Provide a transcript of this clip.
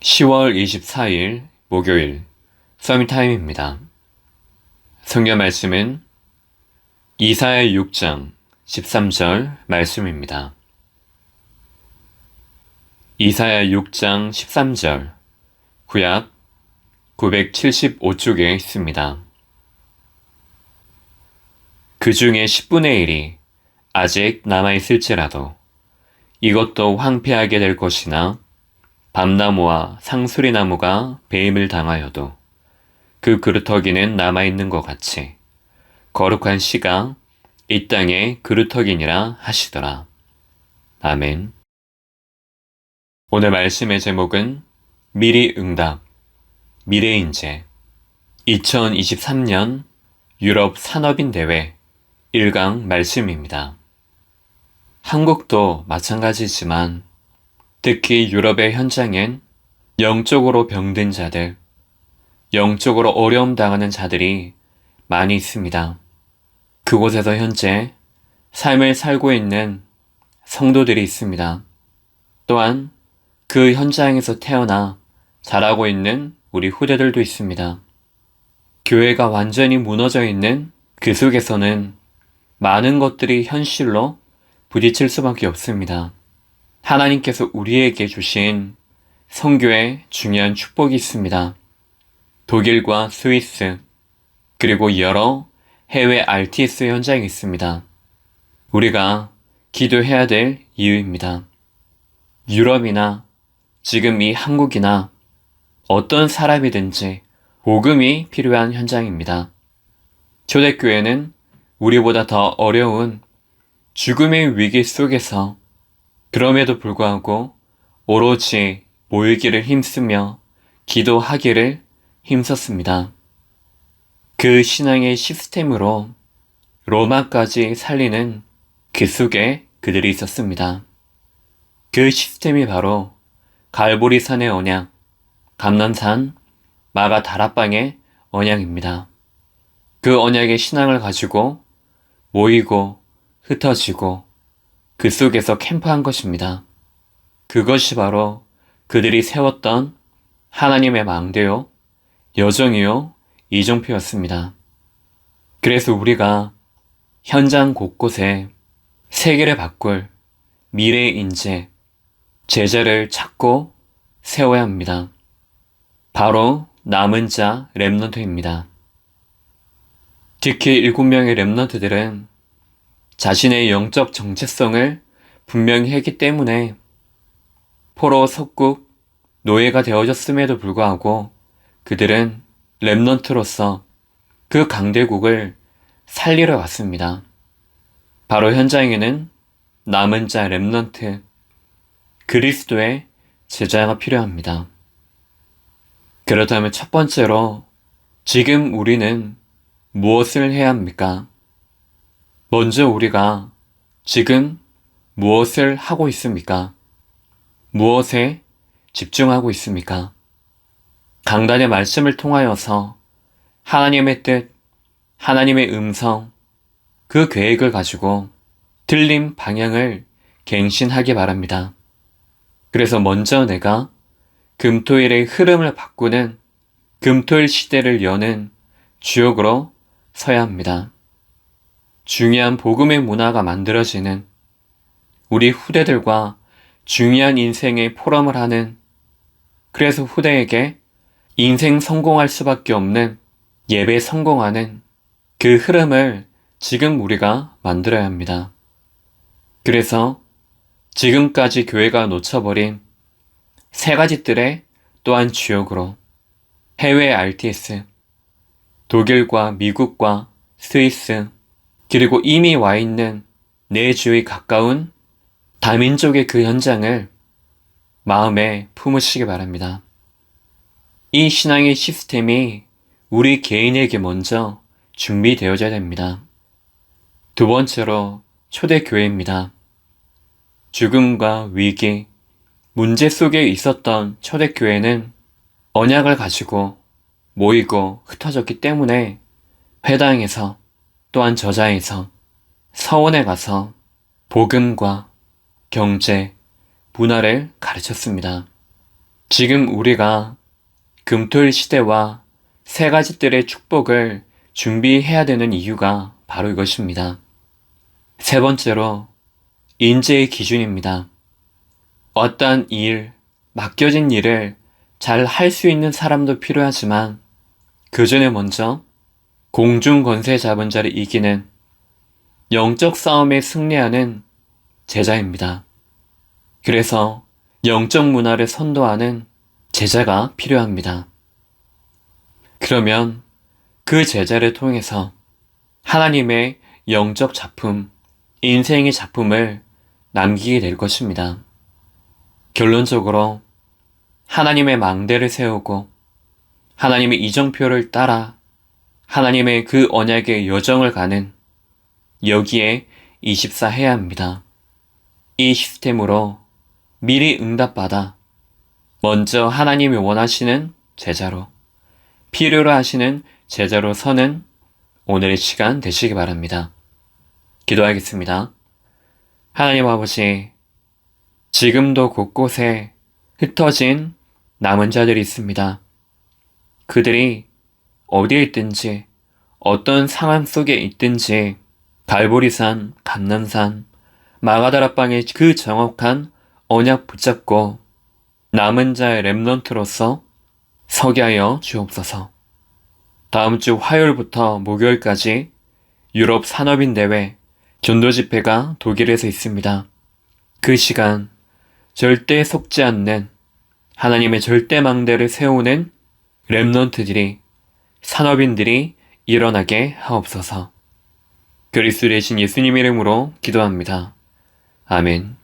10월 24일 목요일 서밋타임입니다. 성경 말씀은 이사야 6장 13절 말씀입니다. 이사야 6장 13절 구약 975쪽에 있습니다. 그 중에 10분의 1이 아직 남아있을지라도 이것도 황폐하게 될 것이나 밤나무와 상수리나무가 배임을 당하여도 그 그루터기는 남아있는 것 같이 거룩한 씨가 이 땅의 그루터기니라 하시더라. 아멘. 오늘 말씀의 제목은 미리 응답, 미래인재, 2023년 유럽 산업인 대회 1강 말씀입니다. 한국도 마찬가지지만 특히 유럽의 현장엔 영적으로 병든 자들, 영적으로 어려움 당하는 자들이 많이 있습니다. 그곳에서 현재 삶을 살고 있는 성도들이 있습니다. 또한 그 현장에서 태어나 자라고 있는 우리 후대들도 있습니다. 교회가 완전히 무너져 있는 그 속에서는 많은 것들이 현실로 부딪힐 수밖에 없습니다. 하나님께서 우리에게 주신 성교의 중요한 축복이 있습니다. 독일과 스위스, 그리고 여러 해외 RTS 현장이 있습니다. 우리가 기도해야 될 이유입니다. 유럽이나 지금 이 한국이나 어떤 사람이든지 복음이 필요한 현장입니다. 초대교회는 우리보다 더 어려운 죽음의 위기 속에서 그럼에도 불구하고 오로지 모이기를 힘쓰며 기도하기를 힘썼습니다. 그 신앙의 시스템으로 로마까지 살리는 그 속에 그들이 있었습니다. 그 시스템이 바로 갈보리산의 언약, 감난산, 마가 다락방의 언약입니다. 그 언약의 신앙을 가지고 모이고 흩어지고 그 속에서 캠프한 것입니다. 그것이 바로 그들이 세웠던 하나님의 망대요, 여정이요, 이정표였습니다. 그래서 우리가 현장 곳곳에 세계를 바꿀 미래의 인재, 제자를 찾고 세워야 합니다. 바로 남은 자 랩넌트입니다. 특히 일곱 명의 랩넌트들은 자신의 영적 정체성을 분명히 했기 때문에 포로 석국 노예가 되어졌음에도 불구하고 그들은 랩넌트로서 그 강대국을 살리러 왔습니다. 바로 현장에는 남은 자 랩넌트 그리스도의 제자가 필요합니다. 그렇다면 첫 번째로 지금 우리는 무엇을 해야 합니까? 먼저 우리가 지금 무엇을 하고 있습니까? 무엇에 집중하고 있습니까? 강단의 말씀을 통하여서 하나님의 뜻, 하나님의 음성, 그 계획을 가지고 틀린 방향을 갱신하기 바랍니다. 그래서 먼저 내가 금토일의 흐름을 바꾸는 금토일 시대를 여는 주역으로 서야 합니다. 중요한 복음의 문화가 만들어지는 우리 후대들과 중요한 인생의 포럼을 하는 그래서 후대에게 인생 성공할 수밖에 없는 예배 성공하는 그 흐름을 지금 우리가 만들어야 합니다. 그래서 지금까지 교회가 놓쳐버린 세 가지 뜰의 또한 주역으로 해외 RTS, 독일과 미국과 스위스, 그리고 이미 와 있는 내 주위 가까운 다민족의 그 현장을 마음에 품으시기 바랍니다. 이 신앙의 시스템이 우리 개인에게 먼저 준비되어져야 됩니다. 두 번째로 초대교회입니다. 죽음과 위기, 문제 속에 있었던 초대교회는 언약을 가지고 모이고 흩어졌기 때문에 회당에서 또한 저자에서 서원에 가서 복음과 경제, 문화를 가르쳤습니다. 지금 우리가 금토일 시대와 세 가지들의 축복을 준비해야 되는 이유가 바로 이것입니다. 세 번째로 인재의 기준입니다. 어떠한 일, 맡겨진 일을 잘 할 수 있는 사람도 필요하지만 그 전에 먼저 공중 권세 잡은 자를 이기는 영적 싸움에 승리하는 제자입니다. 그래서 영적 문화를 선도하는 제자가 필요합니다. 그러면 그 제자를 통해서 하나님의 영적 작품, 인생의 작품을 남기게 될 것입니다. 결론적으로 하나님의 망대를 세우고 하나님의 이정표를 따라 하나님의 그 언약의 여정을 가는 여기에 24 해야 합니다. 이 시스템으로 미리 응답받아 먼저 하나님이 원하시는 제자로 필요로 하시는 제자로 서는 오늘의 시간 되시기 바랍니다. 기도하겠습니다. 하나님 아버지, 지금도 곳곳에 흩어진 남은 자들이 있습니다. 그들이 어디에 있든지 어떤 상황 속에 있든지 갈보리산, 감난산, 마가다라방의 그 정확한 언약 붙잡고 남은 자의 랩런트로서 서게 하여 주옵소서. 다음 주 화요일부터 목요일까지 유럽 산업인 대회 전도 집회가 독일에서 있습니다. 그 시간 절대 속지 않는 하나님의 절대 망대를 세우는 랩런트들이 산업인들이 일어나게 하옵소서. 그리스도 대신 예수님 이름으로 기도합니다. 아멘.